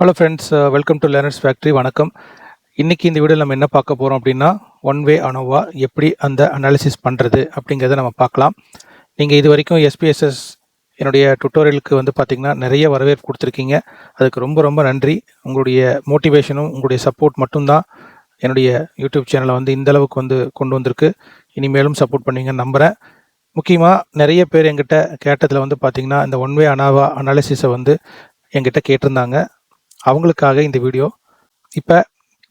Hello friends welcome to learners factory வணக்கம். இன்றைக்கி இந்த வீடியோவில் நம்ம என்ன பார்க்க போகிறோம் அப்படின்னா ஒன் வே அனோவா எப்படி அந்த அனாலிசிஸ் பண்ணுறது அப்படிங்கிறத நம்ம பார்க்கலாம். நீங்கள் இது வரைக்கும் எஸ்பிஎஸ்எஸ் என்னுடைய டுட்டோரியலுக்கு வந்து பார்த்திங்கன்னா நிறைய வரவேற்பு கொடுத்துருக்கீங்க. அதுக்கு ரொம்ப ரொம்ப நன்றி. உங்களுடைய மோட்டிவேஷனும் உங்களுடைய சப்போர்ட் மட்டும்தான் என்னுடைய யூடியூப் சேனலை வந்து இந்த அளவுக்கு வந்து கொண்டு வந்திருக்கு. இனிமேலும் சப்போர்ட் பண்ணுவீங்கன்னு நம்புகிறேன் முக்கியமாக நிறைய பேர் எங்கிட்ட கேட்டதில் வந்து பார்த்திங்கன்னா இந்த ஒன் வே அனாவா அனாலிசிஸை வந்து எங்கிட்ட கேட்டிருந்தாங்க. அவங்களுக்காக இந்த வீடியோ. இப்போ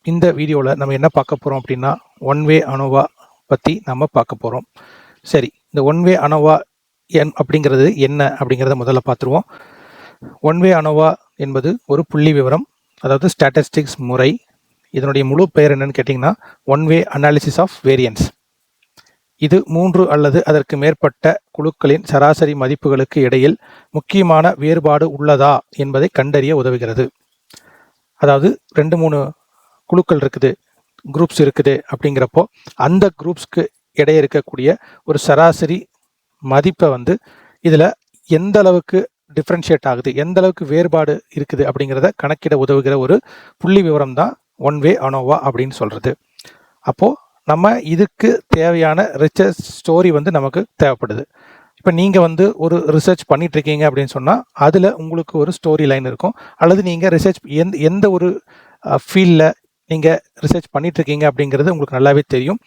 இந்த வீடியோவில் நம்ம என்ன பார்க்க போகிறோம் அப்படின்னா ஒன் வே அனோவா பற்றி நம்ம பார்க்க போகிறோம் சரி இந்த ஒன் வே அனோவா என் அப்படிங்கிறது என்ன அப்படிங்கிறத முதல்ல பார்த்துருவோம். ஒன் வே அனோவா என்பது ஒரு புள்ளி விவரம் அதாவது ஸ்டாட்டிஸ்டிக்ஸ் முறை. இதனுடைய முழு பெயர் என்னன்னு கேட்டிங்கன்னா one way analysis of variance இது மூன்று அல்லது அதற்கு மேற்பட்ட குழுக்களின் சராசரி மதிப்புகளுக்கு இடையில் முக்கியமான வேறுபாடு உள்ளதா என்பதை கண்டறிய உதவுகிறது. அதாவது ரெண்டு மூணு குழுக்கள் இருக்குது குரூப்ஸ் இருக்குது அப்படிங்கிறப்போ அந்த குரூப்ஸ்க்கு இடையே இருக்கக்கூடிய ஒரு சராசரி மதிப்பை வந்து இதில் எந்த அளவுக்கு டிஃப்ரென்ஷியேட் ஆகுது எந்த அளவுக்கு வேறுபாடு இருக்குது அப்படிங்கிறத கணக்கிட உதவுகிற ஒரு புள்ளி விவரம் தான் ஒன் வே அனோவா அப்படின்னு சொல்கிறது அப்போது நம்ம இதுக்கு தேவையான ரிசர்ச் ஸ்டோரி வந்து நமக்கு தேவைப்படுது. இப்போ நீங்கள் வந்து ஒரு ரிசர்ச் பண்ணிகிட்ருக்கீங்க அப்படின்னு சொன்னால் அதில் உங்களுக்கு ஒரு ஸ்டோரி லைன் இருக்கும். அல்லது நீங்கள் ரிசர்ச் எந்த எந்த ஒரு ஃபீல்டில் நீங்கள் ரிசர்ச் பண்ணிகிட்ருக்கீங்க அப்படிங்கிறது உங்களுக்கு நல்லாவே தெரியும்.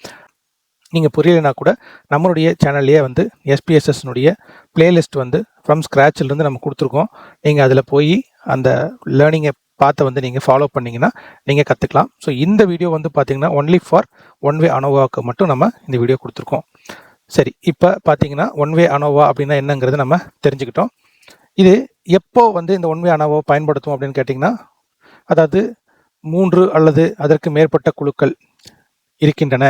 நீங்கள் புரியலைனா கூட நம்மளுடைய சேனல்லையே வந்து எஸ்பிஎஸ்எஸ்னுடைய பிளேலிஸ்ட் வந்து ஃப்ரம் ஸ்க்ராட்சிலேருந்து நம்ம கொடுத்துருக்கோம். நீங்கள் அதில் போய் அந்த லேர்னிங்கை பார்த்து வந்து நீங்கள் ஃபாலோ பண்ணிங்கன்னா நீங்கள் கற்றுக்கலாம் ஸோ இந்த வீடியோ வந்து பார்த்தீங்கன்னா ஒன்லி ஃபார் ஒன் வே அனோவாவுக்கு மட்டும் நம்ம இந்த வீடியோ கொடுத்துருக்கோம். சரி இப்போ பார்த்தீங்கன்னா ஒன் வே அனோவா அப்படின்னா என்னங்கிறது நம்ம தெரிஞ்சுக்கிட்டோம். இது எப்போ வந்து இந்த ஒன் வே அனோவாவை பயன்படுத்தும் அப்படின்னு கேட்டிங்கன்னா அதாவது மூன்று அல்லது அதற்கு மேற்பட்ட குழுக்கள் இருக்கின்றன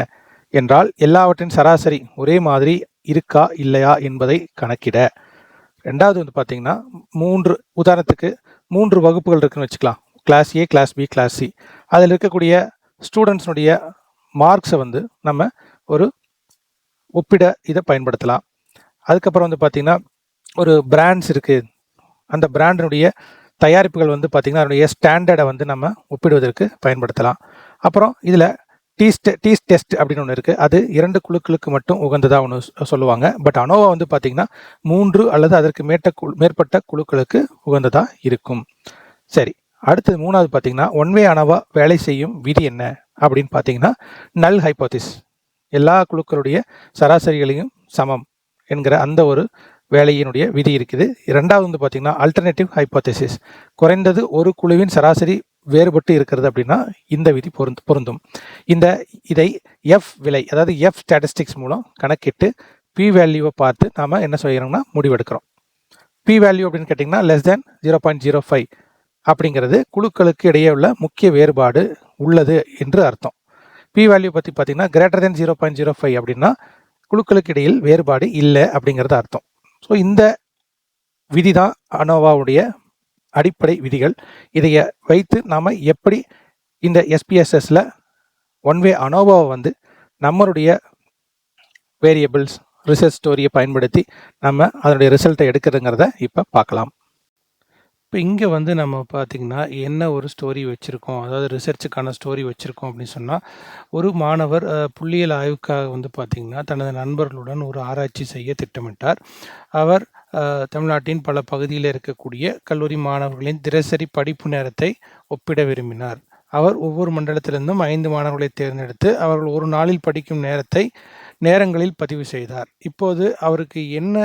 என்றால் எல்லாவற்றின் சராசரி ஒரே மாதிரி இருக்கா இல்லையா என்பதை கணக்கிட. ரெண்டாவது வந்து பார்த்தீங்கன்னா மூன்று உதாரணத்துக்கு மூன்று வகுப்புகள் இருக்குன்னு வச்சுக்கலாம். Class A class B class C அதில் இருக்கக்கூடிய ஸ்டூடெண்ட்ஸ்னுடைய மார்க்ஸை வந்து நம்ம ஒரு ஒப்பிட இதை பயன்படுத்தலாம். அதுக்கப்புறம் வந்து பார்த்திங்கன்னா ஒரு பிராண்ட்ஸ் இருக்குது அந்த பிராண்டினுடைய தயாரிப்புகள் வந்து பார்த்திங்கன்னா அதனுடைய ஸ்டாண்டர்டை வந்து நம்ம ஒப்பிடுவதற்கு பயன்படுத்தலாம். அப்புறம் இதில் டீஸ்ட் டீஸ் டெஸ்ட் அப்படின்னு ஒன்று இருக்குது அது இரண்டு குழுக்களுக்கு மட்டும் உகந்ததாக ஒன்று சொல்லுவாங்க. பட் அனோவா வந்து பார்த்திங்கன்னா மூன்று அல்லது அதற்கு மேட்ட குழு மேற்பட்ட குழுக்களுக்கு உகந்ததாக இருக்கும். சரி அடுத்தது மூணாவது பார்த்தீங்கன்னா ஒன்வே அனோவா வேலை செய்யும் விதி என்ன? அப்படின்னு பார்த்தீங்கன்னா நல் ஹைப்போதிஸ் எல்லா குழுக்களுடைய சராசரிகளையும் சமம் என்கிற அந்த ஒரு வேலையினுடைய விதி இருக்குது. இரண்டாவது வந்து பார்த்திங்கன்னா அல்டர்னேட்டிவ் ஹைப்போதேசிஸ் குறைந்தது ஒரு குழுவின் சராசரி வேறுபட்டு இருக்கிறது அப்படின்னா இந்த விதி பொருந்து பொருந்தும். இந்த இதை எஃப் விலை அதாவது எஃப் ஸ்டாட்டிஸ்டிக்ஸ் மூலம் கணக்கிட்டு பி வேல்யூவை பார்த்து நாம் என்ன செய்கிறோம்னா முடிவெடுக்கிறோம். பி வேல்யூ அப்படின்னு கேட்டிங்கன்னா less than zero point zero five அப்படிங்கிறது குழுக்களுக்கு இடையே உள்ள முக்கிய வேறுபாடு உள்ளது என்று அர்த்தம். பி வேல்யூ பற்றி பார்த்தீங்கன்னா greater than zero point zero five அப்படின்னா குழுக்களுக்கு இடையில் வேறுபாடு இல்லை அப்படிங்கிறது அர்த்தம். ஸோ இந்த விதி தான் அனோவாவுடைய அடிப்படை விதிகள். இதைய வைத்து நாம் எப்படி இந்த எஸ்பிஎஸ்எஸில் ஒன் வே அனோவாவை வந்து நம்மளுடைய வேரியபிள்ஸ் ரிசர்ச் ஸ்டோரியை பயன்படுத்தி நம்ம அதனுடைய ரிசல்ட்டை எடுக்கிறதுங்கிறத இப்போ பார்க்கலாம். இப்போ இங்கே வந்து நம்ம பார்த்திங்கன்னா என்ன ஒரு ஸ்டோரி வச்சுருக்கோம்? அதாவது ரிசர்ச்சுக்கான ஸ்டோரி வச்சுருக்கோம் அப்படின்னு சொன்னால் ஒரு மாணவர் புள்ளியியல் ஆய்வுக்காக வந்து பார்த்திங்கன்னா தனது நண்பர்களுடன் ஒரு ஆராய்ச்சி செய்ய திட்டமிட்டார். அவர் தமிழ்நாட்டின் பல பகுதியில் இருக்கக்கூடிய கல்லூரி மாணவர்களின் தினசரி படிப்பு நேரத்தை ஒப்பிட விரும்பினார். அவர் ஒவ்வொரு மண்டலத்திலிருந்தும் ஐந்து மாணவர்களை தேர்ந்தெடுத்து அவர்கள் ஒரு நாளில் படிக்கும் நேரத்தை நேரங்களில் பதிவு செய்தார். இப்போது அவருக்கு என்ன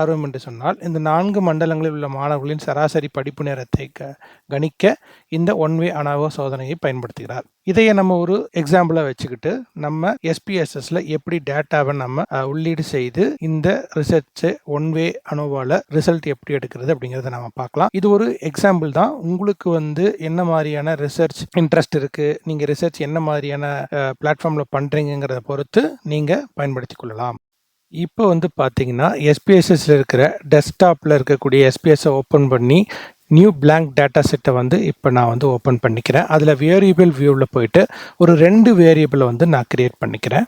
ஆர்வம் என்று சொன்னால் இந்த நான்கு மண்டலங்களில் உள்ள மாணவர்களின் சராசரி படிப்பு நேரத்தை க கணிக்க இந்த ஒன் வே அனாவோ சோதனையை பயன்படுத்துகிறார். இதையே நம்ம ஒரு எக்ஸாம்பிளாக வச்சுக்கிட்டு நம்ம எஸ்பிஎஸ்எஸ்ல எப்படி டேட்டாவை நம்ம உள்ளீடு செய்து இந்த ரிசர்ச்சை ஒன் வே அனோவால ரிசல்ட் எப்படி எடுக்கிறது அப்படிங்கிறத நம்ம பார்க்கலாம். இது ஒரு எக்ஸாம்பிள் தான். உங்களுக்கு வந்து என்ன மாதிரியான ரிசர்ச் இன்ட்ரெஸ்ட் இருக்குது நீங்கள் ரிசர்ச் என்ன மாதிரியான பிளாட்ஃபார்மில் பண்ணுறீங்கிறத பொறுத்து நீங்கள் பயன்படுத்தி கொள்ளலாம். இப்போ வந்து பார்த்தீங்கன்னா எஸ்பிஎஸ்எஸ்ல இருக்கிற டெஸ்க்டாப்பில் இருக்கக்கூடிய எஸ்பிஎஸ்ஸை ஓப்பன் பண்ணி நியூ பிளாங்க் டேட்டா செட்டை வந்து இப்போ நான் வந்து ஓப்பன் பண்ணிக்கிறேன். அதில் வேரியபிள் வியூவில் போயிட்டு ஒரு ரெண்டு வேரியபிளை வந்து நான் கிரியேட் பண்ணிக்கிறேன்.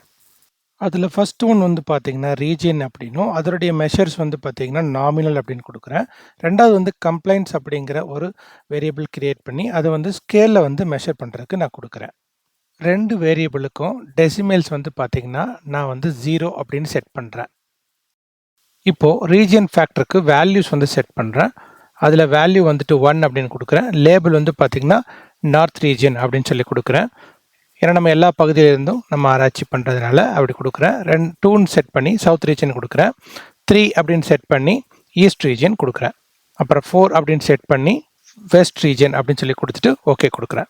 அதில் ஃபஸ்ட் ஒன் வந்து பார்த்தீங்கன்னா ரீஜியன் அப்படின்னும் அதனுடைய மெஷர்ஸ் வந்து பார்த்தீங்கன்னா நாமினல் அப்படின்னு கொடுக்குறேன். ரெண்டாவது வந்து கம்ப்ளைண்ட்ஸ் அப்படிங்கிற ஒரு வேரியபிள் கிரியேட் பண்ணி அதை வந்து ஸ்கேலில் வந்து மெஷர் பண்ணுறதுக்கு நான் கொடுக்குறேன். ரெண்டு வேரியபிளுக்கும் டெசிமல்ஸ் வந்து பார்த்தீங்கன்னா நான் வந்து ஜீரோ அப்படின்னு செட் பண்ணுறேன் இப்போது ரீஜியன் ஃபேக்டருக்கு வேல்யூஸ் வந்து செட் பண்ணுறேன் அதில் வேல்யூ வந்துட்டு ஒன் அப்படின்னு கொடுக்குறேன். லேபிள் வந்து பார்த்திங்கன்னா நார்த் ரீஜியன் அப்படின்னு சொல்லி கொடுக்குறேன். ஏன்னா நம்ம எல்லா பகுதியிலிருந்தும் நம்ம ஆராய்ச்சி பண்ணுறதுனால அப்படி கொடுக்குறேன். ரெண்டு டூன்னு செட் பண்ணி சவுத் ரீஜன் கொடுக்குறேன். த்ரீ அப்படின்னு செட் பண்ணி ஈஸ்ட் ரீஜன் கொடுக்குறேன். அப்புறம் ஃபோர் அப்படின்னு செட் பண்ணி வெஸ்ட் ரீஜன் அப்படின்னு சொல்லி கொடுத்துட்டு ஓகே கொடுக்குறேன்.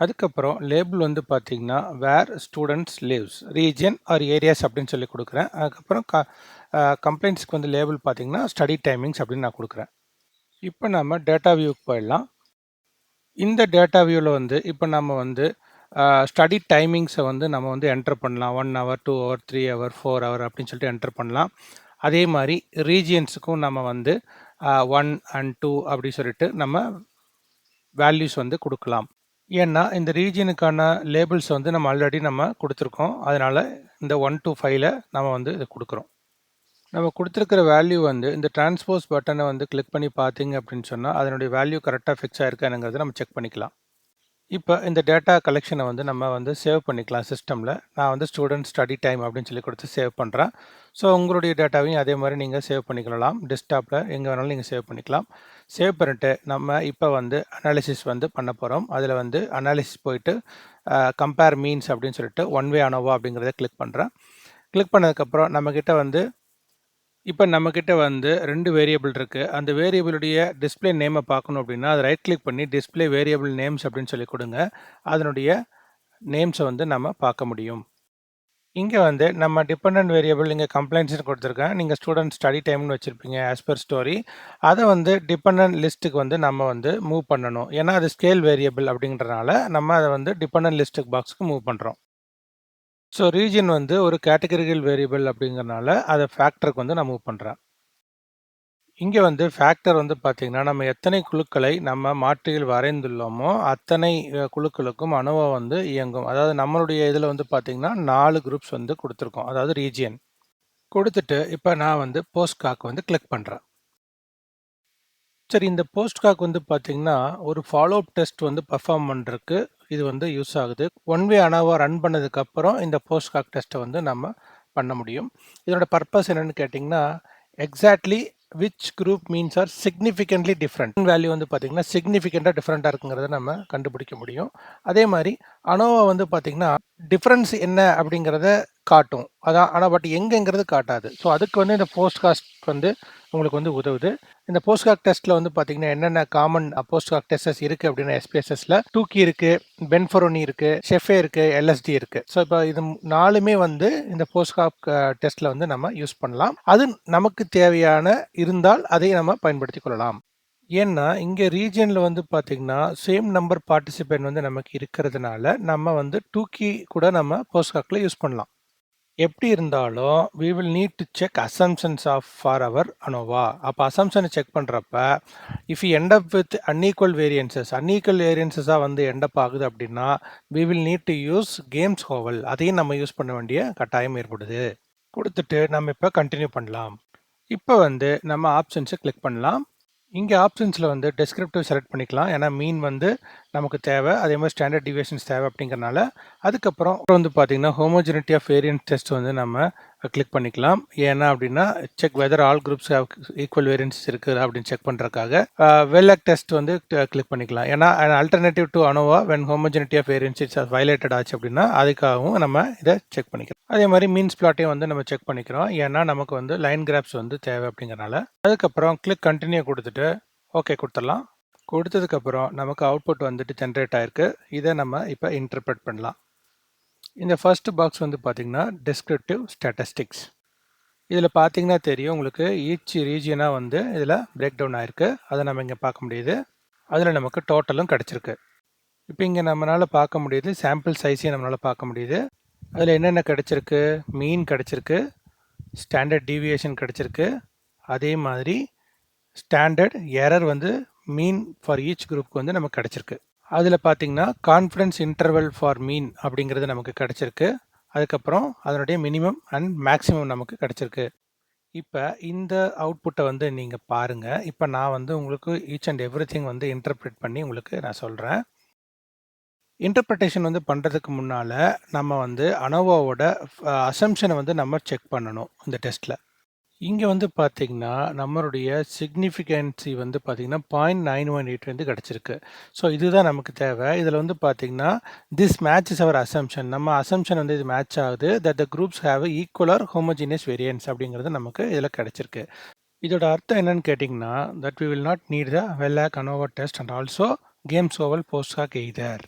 அதுக்கப்புறம் லேபிள் வந்து பார்த்தீங்கன்னா where students lives region or areas அப்படின்னு சொல்லி கொடுக்குறேன். அதுக்கப்புறம் க கம்ப்ளைண்ட்ஸ்க்கு வந்து லேபிள் பார்த்தீங்கன்னா ஸ்டடி டைமிங்ஸ் அப்படின்னு நான் கொடுக்குறேன். இப்போ நம்ம டேட்டா வியூக்கு போயிடலாம். இந்த டேட்டா வியூவில் வந்து இப்போ நம்ம வந்து ஸ்டடி டைமிங்ஸை வந்து நம்ம வந்து என்டர் பண்ணலாம். One hour two hour three hour four hour அப்படின்னு சொல்லிட்டு என்டர் பண்ணலாம். அதே மாதிரி ரீஜியன்ஸுக்கும் நம்ம வந்து ஒன் அண்ட் டூ அப்படி சொல்லிட்டு நம்ம வேல்யூஸ் வந்து கொடுக்கலாம். ஏன்னா இந்த ரீஜியனுக்கான லேபிள்ஸ் வந்து நம்ம ஆல்ரெடி நம்ம கொடுத்துருக்கோம். அதனால் இந்த ஒன் டூ ஃபைவ்ல நம்ம வந்து இது கொடுக்குறோம். நம்ம கொடுத்துருக்கிற வேல்யூ வந்து இந்த டிரான்ஸ்போஸ் பட்டனை வந்து கிளிக் பண்ணி பார்த்தீங்க அப்படின்னு சொன்னால் அதனுடைய வேல்யூ கரெக்டாக ஃபிக்ஸ் ஆயிருக்கானுங்கிறத நம்ம செக் பண்ணிக்கலாம். இப்போ இந்த டேட்டா கலெக்ஷனை வந்து நம்ம வந்து சேவ் பண்ணிக்கலாம் சிஸ்டமில் நான் வந்து ஸ்டூடெண்ட் ஸ்டடி டைம் அப்படின்னு சொல்லி கொடுத்து சேவ் பண்ணுறேன் ஸோ உங்களுடைய டேட்டாவையும் அதே மாதிரி நீங்கள் சேவ் பண்ணிக்கலாம் டெஸ்க்டாப்பில் எங்கே வேணாலும் நீங்கள் சேவ் பண்ணிக்கலாம். சேவ் பண்ணிட்டு நம்ம இப்போ வந்து அனாலிசிஸ் வந்து பண்ண போகிறோம் அதில் வந்து அனாலிசிஸ் போயிட்டு கம்பேர் மீன்ஸ் அப்படின்னு சொல்லிட்டு ஒன் வே அனோவா அப்படிங்கிறத கிளிக் பண்ணுறேன் கிளிக் பண்ணதுக்கப்புறம் நம்மக்கிட்ட வந்து இப்போ நம்மக்கிட்ட வந்து ரெண்டு வேரியபிள் இருக்குது அந்த வேரியபிளுடைய டிஸ்பிளே நேமை பார்க்கணும் அப்படின்னா அதை ரைட் கிளிக் பண்ணி டிஸ்பிளே வேரியபிள் நேம்ஸ் அப்படின்னு சொல்லி கொடுங்க. அதனுடைய நேம்ஸை வந்து நம்ம பார்க்க முடியும். இங்கே வந்து நம்ம டிபெண்ட் வேரியபிள் இங்கே கம்ப்ளைண்ட்ஸ்னு கொடுத்துருக்கேன். நீங்கள் ஸ்டூடெண்ட் ஸ்டடி டைம்னு வச்சுருப்பீங்க ஆஸ் பர் ஸ்டோரி அதை வந்து டிபெண்ட் லிஸ்ட்டுக்கு வந்து நம்ம வந்து மூவ் பண்ணணும். ஏன்னா அது ஸ்கேல் வேரியபிள் அப்படின்றனால நம்ம அதை வந்து டிபெண்ட் லிஸ்ட்டுக்கு பாக்ஸுக்கு மூவ் பண்ணுறோம் ஸோ ரீஜன் வந்து ஒரு கேட்டகரிகள் வேரியபிள் அப்படிங்கிறனால அதை ஃபேக்டருக்கு வந்து நான் மூவ் பண்ணுறேன் இங்கே வந்து ஃபேக்டர் வந்து பார்த்திங்கன்னா நம்ம எத்தனை குழுக்களை நம்ம மாற்றியில் வரைந்துள்ளோமோ அத்தனை குழுக்களுக்கும் அணுவை வந்து இயங்கும். அதாவது நம்மளுடைய இதில் வந்து பார்த்திங்கன்னா நாலு குரூப்ஸ் வந்து கொடுத்துருக்கோம். அதாவது ரீஜியன் கொடுத்துட்டு இப்போ நான் வந்து போஸ்ட்காக் வந்து கிளிக் பண்ணுறேன் சரி இந்த போஸ்ட் காக் வந்து பார்த்திங்கன்னா ஒரு ஃபாலோ அப் டெஸ்ட் வந்து பர்ஃபார்ம் பண்ணுறதுக்கு இது வந்து யூஸ் ஆகுது. ஒன் வே அனாவா ரன் பண்ணதுக்கப்புறம் இந்த போஸ்ட் காக் டெஸ்ட்டை வந்து நம்ம பண்ண முடியும். இதோட பர்பஸ் என்னென்னு கேட்டிங்கன்னா exactly which group means are significantly different value வந்து பார்த்திங்கன்னா சிக்னிஃபிகண்ட்டாக டிஃப்ரெண்ட்டாக இருக்குங்கிறத நம்ம கண்டுபிடிக்க முடியும். அதே மாதிரி அனோவா வந்து பார்த்திங்கன்னா டிஃப்ரென்ஸ் என்ன அப்படிங்கிறத காட்டும். அதான் ஆனால் பட் எங்கேங்கிறது காட்டாது. ஸோ அதுக்கு வந்து இந்த போஸ்ட் காஸ்ட் வந்து உங்களுக்கு வந்து உதவுது. இந்த போஸ்ட் காக் டெஸ்ட்டில் வந்து பார்த்தீங்கன்னா என்னென்ன காமன் போஸ்ட் காக் டெஸ்டஸ் இருக்குது அப்படின்னா எஸ்பிஎஸ்எஸ்ல டூக்கி இருக்குது பென்ஃபரோனி இருக்குது ஷெஃபே இருக்குது எல்எஸ்டி இருக்குது ஸோ இப்போ இது நாலுமே வந்து இந்த போஸ்ட் காக் டெஸ்ட்டில் வந்து நம்ம யூஸ் பண்ணலாம். அது நமக்கு தேவையான இருந்தால் அதை நம்ம பயன்படுத்தி கொள்ளலாம். ஏன்னா இங்கே ரீஜனில் வந்து பார்த்திங்கன்னா சேம் நம்பர் பார்ட்டிசிபேட் வந்து நமக்கு இருக்கிறதுனால நம்ம வந்து டூக்கி கூட நம்ம போஸ்ட் காக்கில் யூஸ் பண்ணலாம். எப்படி இருந்தாலும் we will need to check assumptions of for our ANOVA அப்போ அசம்ஷனை செக் பண்ணுறப்ப if you end up with unequal variances unequal வேரியன்சஸாக வந்து எண்ட் அப் ஆகுது அப்படின்னா we will need to use Games Howell அதையும் நம்ம யூஸ் பண்ண வேண்டிய கட்டாயம் ஏற்படுது. கொடுத்துட்டு நம்ம இப்போ கண்டினியூ பண்ணலாம். இப்போ வந்து நம்ம ஆப்ஷன்ஸை கிளிக் பண்ணலாம். இங்கே ஆப்ஷன்ஸில் வந்து டெஸ்கிரிப்டிவ் செலக்ட் பண்ணிக்கலாம். ஏன்னா மீன் வந்து நமக்கு தேவை. அதே மாதிரி ஸ்டாண்டர்ட் டிவியேஷன்ஸ் தேவை அப்படிங்கிறனால அதுக்கப்புறம் அப்புறம் வந்து பார்த்திங்கன்னா ஹோமோஜெனிட்டி ஆஃப் வேரியன்ட் டெஸ்ட் வந்து நம்ம கிளிக் பண்ணிக்கலாம். ஏன்னா அப்படின்னா check whether all groups equal variance இருக்குது அப்படின்னு செக் பண்ணுறதுக்காக வெல்லக் டெஸ்ட் வந்து கிளிக் பண்ணிக்கலாம். ஏன்னா alternative to ANOVA when homogeneity of variance it's violated ஆச்சு அப்படின்னா அதுக்காகவும் நம்ம இதை செக் பண்ணிக்கலாம். அதே மாதிரி மீன்ஸ் பிளாட்டையும் வந்து நம்ம செக் பண்ணிக்கிறோம். ஏன்னா நமக்கு வந்து லைன் கிராப்ஸ் வந்து தேவை அப்படிங்கிறனால. அதுக்கப்புறம் கிளிக் கண்டினியூ கொடுத்துட்டு ஓகே கொடுத்துடலாம். கொடுத்ததுக்கப்புறம் நமக்கு அவுட்புட் வந்துட்டு ஜென்ரேட் ஆயிருக்கு. இதை நம்ம இப்போ இன்டர்பிரட் பண்ணலாம். இந்த ஃபர்ஸ்ட் பாக்ஸ் வந்து பார்த்திங்கன்னா டிஸ்கிரிப்டிவ் ஸ்டாட்டிஸ்டிக்ஸ் இதில் பார்த்தீங்கன்னா தெரியும் உங்களுக்கு ஈச் ரீஜியனாக வந்து இதில் பிரேக் டவுன் ஆயிருக்கு. அதை நம்ம இங்கே பார்க்க முடியுது. அதில் நமக்கு டோட்டலும் கிடச்சிருக்கு. இப்போ இங்கே நம்மளால் பார்க்க முடியுது சாம்பிள் சைஸையும் நம்மளால் பார்க்க முடியுது. அதில் என்னென்ன கிடச்சிருக்கு? மீன் கிடச்சிருக்கு. ஸ்டாண்டர்ட் டீவியேஷன் கிடச்சிருக்கு. அதே மாதிரி ஸ்டாண்டர்ட் எரர் வந்து மீன் ஃபார் ஈச் குரூப்புக்கு வந்து நமக்கு கிடச்சிருக்கு. அதில் பார்த்தீங்கன்னா கான்ஃபிடன்ஸ் இன்டர்வல் ஃபார் மீன் அப்படிங்கிறது நமக்கு கிடச்சிருக்கு. அதுக்கப்புறம் அதனுடைய மினிமம் அண்ட் மேக்ஸிமம் நமக்கு கிடச்சிருக்கு. இப்போ இந்த அவுட்புட்டை வந்து நீங்கள் பாருங்கள் இப்போ நான் வந்து உங்களுக்கு ஈச் அண்ட் எவ்ரி வந்து இன்டர்பிரேட் பண்ணி உங்களுக்கு நான் சொல்கிறேன் இன்டர்பிரிட்டேஷன் வந்து பண்ணுறதுக்கு முன்னால் நம்ம வந்து அனோவாவோட அசம்ஷனை வந்து நம்ம செக் பண்ணணும் இந்த டெஸ்ட்டில் இங்கே வந்து பார்த்தீங்கன்னா நம்மளுடைய சிக்னிஃபிகன்சி வந்து பார்த்தீங்கன்னா பாயிண்ட் நைன் ஒன் எயிட் வந்து கிடச்சிருக்கு. ஸோ இதுதான் நமக்கு தேவை. இதில் வந்து பார்த்தீங்கன்னா this match is our assumption நம்ம அசம்ஷன் வந்து இது மேட்ச் ஆகுது that the groups have equal or homogeneous variance அப்படிங்கிறது நமக்கு இதில் கிடச்சிருக்கு. இதோட அர்த்தம் என்னன்னு கேட்டிங்கன்னா that we will not need the Welch ANOVA test and also Games Howell post hoc either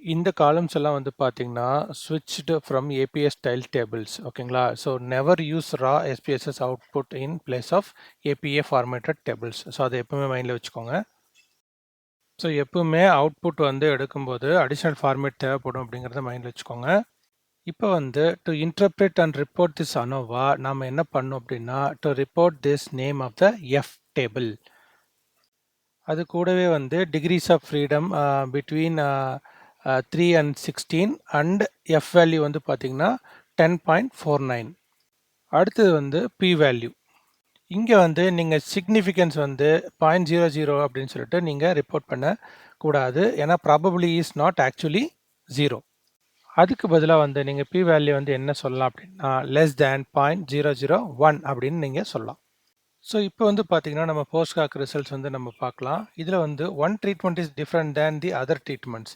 இந்த காலம்ஸ் எல்லாம் வந்து பார்த்தீங்கன்னா switched from APS style tables ஓகேங்களா so never use raw SPSS output in place of APA formatted tables so அதை எப்பவுமே மைண்டில் வச்சுக்கோங்க. So எப்பவுமே அவுட்புட் வந்து எடுக்கும்போது அடிஷ்னல் ஃபார்மேட் தேவைப்படும் அப்படிங்கிறத மைண்டில் வச்சுக்கோங்க. இப்போ வந்து to interpret and report this ANOVA நாம் என்ன பண்ணோம் அப்படின்னா to report this name of the F table அது கூடவே வந்து degrees of freedom between three and sixteen and F value வந்து பார்த்தீங்கன்னா டென் பாயிண்ட் ஃபோர் நைன் அடுத்தது வந்து பி வேல்யூ இங்கே வந்து நீங்கள் சிக்னிஃபிகன்ஸ் வந்து பாயிண்ட் ஜீரோ ஜீரோ அப்படின்னு சொல்லிட்டு நீங்கள் ரிப்போர்ட் பண்ணக்கூடாது ஏன்னா probably is not actually zero அதுக்கு பதிலாக வந்து நீங்கள் பி வேல்யூ வந்து என்ன சொல்லலாம் அப்படின்னா less than point zero zero one அப்படின்னு நீங்கள் சொல்லலாம். ஸோ இப்போ வந்து பார்த்தீங்கன்னா நம்ம போஸ்ட் காக் ரிசல்ட்ஸ் வந்து நம்ம பார்க்கலாம். இதில் வந்து one treatment is different than the other treatments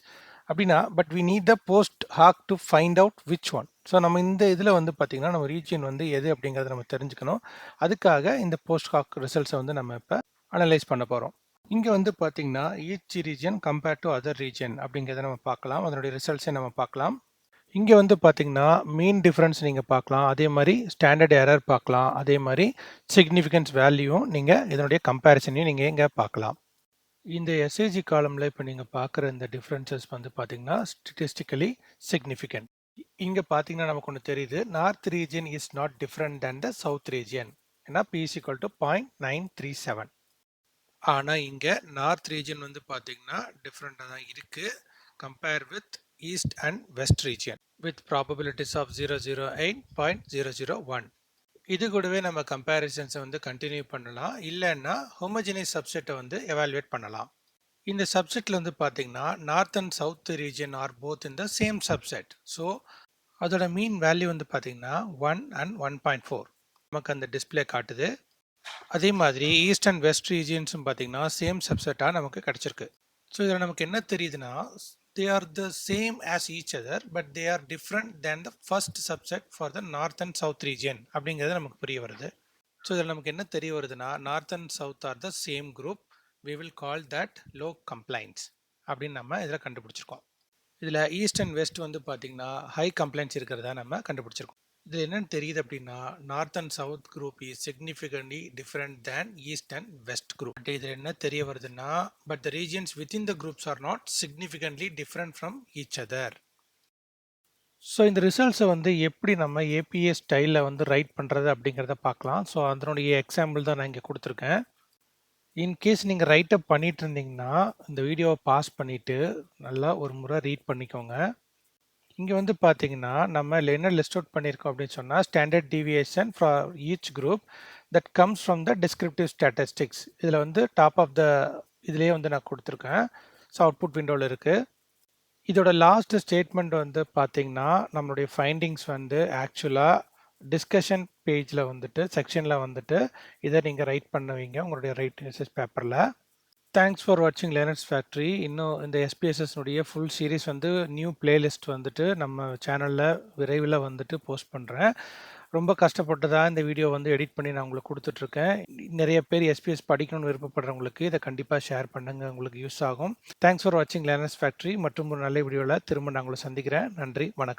அப்படின்னா but we need the post hoc to find out which one so நம்ம இந்த இதில் வந்து பார்த்திங்கன்னா நம்ம ரீஜியன் வந்து எது அப்படிங்கிறத நம்ம தெரிஞ்சுக்கணும். அதுக்காக இந்த போஸ்ட் ஹாக் ரிசல்ட்ஸை வந்து நம்ம இப்போ அனலைஸ் பண்ண போகிறோம் இங்கே வந்து பார்த்திங்கன்னா each region compared to other region அப்படிங்கிறத நம்ம பார்க்கலாம். அதனுடைய ரிசல்ட்ஸை நம்ம பார்க்கலாம். இங்கே வந்து பார்த்திங்கன்னா மீன் டிஃப்ரென்ஸ் நீங்கள் பார்க்கலாம். அதே மாதிரி ஸ்டாண்டர்ட் எரர் பார்க்கலாம். அதே மாதிரி சிக்னிஃபிகன்ஸ் வேல்யூவும் நீங்கள் இதனுடைய கம்பேரிசனையும் நீங்கள் இங்கே பார்க்கலாம். இந்த எஸ்ஏஜி காலமில் இப்போ நீங்கள் பார்க்குற இந்த டிஃப்ரென்சஸ் வந்து பார்த்தீங்கன்னா ஸ்டிட்டிஸ்டிக்கலி சிக்னிஃபிகண்ட் இங்கே பார்த்தீங்கன்னா நமக்கு ஒன்று தெரியுது. North region is not different than the south region ஏன்னா p's equal to point nine three seven ஆனால் இங்கே நார்த் ரீஜியன் வந்து பார்த்தீங்கன்னா டிஃப்ரெண்ட்டாக தான் இருக்குது compare with east and west region with probabilities of zero zero eight point zero zero one இது கூடவே நம்ம கம்பேரிசன்ஸை வந்து கண்டினியூ பண்ணலாம். இல்லைன்னா ஹோமோஜினியஸ் சப்செட்டை வந்து எவாலுவேட் பண்ணலாம். இந்த சப்செட்டில் வந்து பார்த்தீங்கன்னா north and south region are both இந்த சேம் சப்செட் ஸோ அதோட மீன் வேல்யூ வந்து பார்த்தீங்கன்னா one and one point four நமக்கு அந்த டிஸ்பிளே காட்டுது. அதே மாதிரி ஈஸ்ட் அண்ட் வெஸ்ட் ரீஜியன்ஸும் பார்த்தீங்கன்னா சேம் சப்செட்டாக நமக்கு கிடச்சிருக்கு. ஸோ இதில் நமக்கு என்ன தெரியுதுன்னா they are the same as each other but they are different than the first subset for the north and south region. அப்படிங்கிறது நமக்கு புரிய வருது. ஸோ இதில் நமக்கு என்ன தெரிய வருதுன்னா north and south are the same group we will call that low complaints அப்படின்னு நம்ம இதில் கண்டுபிடிச்சிருக்கோம். இதில் ஈஸ்ட் அண்ட் வெஸ்ட் வந்து பார்த்திங்கன்னா ஹை கம்ப்ளைண்ட்ஸ் இருக்கிறதா நம்ம கண்டுபிடிச்சிருக்கோம். இதில் என்னென்னு தெரியுது அப்படின்னா north and south group is significantly different than east and west group but இதில் என்ன தெரிய வருதுன்னா but the regions within the groups are not significantly different from each other so இந்த ரிசல்ட்ஸை வந்து எப்படி நம்ம ஏபிஏ ஸ்டைலில் வந்து ரைட் பண்ணுறது அப்படிங்கிறத பார்க்கலாம். ஸோ அதனுடைய எக்ஸாம்பிள் தான் நான் இங்கே கொடுத்துருக்கேன். இன்கேஸ் நீங்கள் ரைட்டப் பண்ணிட்டு இருந்தீங்கன்னா இந்த வீடியோவை பாஸ் பண்ணிவிட்டு நல்லா ஒரு முறை ரீட் பண்ணிக்கோங்க. இங்கே வந்து பார்த்தீங்கன்னா நம்ம இதில் என்ன லிஸ்ட் அவுட் பண்ணியிருக்கோம் அப்படின்னு சொன்னால் standard deviation for each group that comes from the descriptive statistics. இதில் வந்து டாப் ஆஃப் த இதுலேயே வந்து நான் கொடுத்துருக்கேன். ஸோ அவுட்புட் விண்டோவில் இருக்குது இதோட லாஸ்ட் ஸ்டேட்மெண்ட் வந்து பார்த்தீங்கன்னா நம்மளுடைய ஃபைண்டிங்ஸ் வந்து ஆக்சுவலாக டிஸ்கஷன் பேஜில் வந்துட்டு செக்ஷனில் வந்துட்டு இதை நீங்கள் ரைட் பண்ணுவீங்க உங்களுடைய ரைட் ரிசர்ச் பேப்பரில். தேங்க்ஸ் ஃபார் வாட்சிங் லேர்னர்ஸ் ஃபேக்ட்ரி இன்னும் இந்த எஸ்பிஎஸ்எஸ்னுடைய ஃபுல் சீரீஸ் வந்து நியூ பிளேலிஸ்ட் வந்துட்டு நம்ம சேனலில் விரைவில் வந்துட்டு போஸ்ட் பண்ணுறேன் ரொம்ப கஷ்டப்பட்டு தான் இந்த வீடியோ வந்து எடிட் பண்ணி நான் உங்களுக்கு கொடுத்துட்ருக்கேன். நிறைய பேர் எஸ்பிஎஸ் படிக்கணும்னு விருப்பப்படுறவங்களுக்கு இதை கண்டிப்பாக ஷேர் பண்ணுங்கள் உங்களுக்கு யூஸ் ஆகும். தேங்க்ஸ் ஃபார் வாட்சிங் லேர்னர்ஸ் ஃபேக்ட்ரி மற்றும் ஒரு நல்ல வீடியோவில் திரும்ப நான் உங்களை சந்திக்கிறேன். நன்றி வணக்கம்.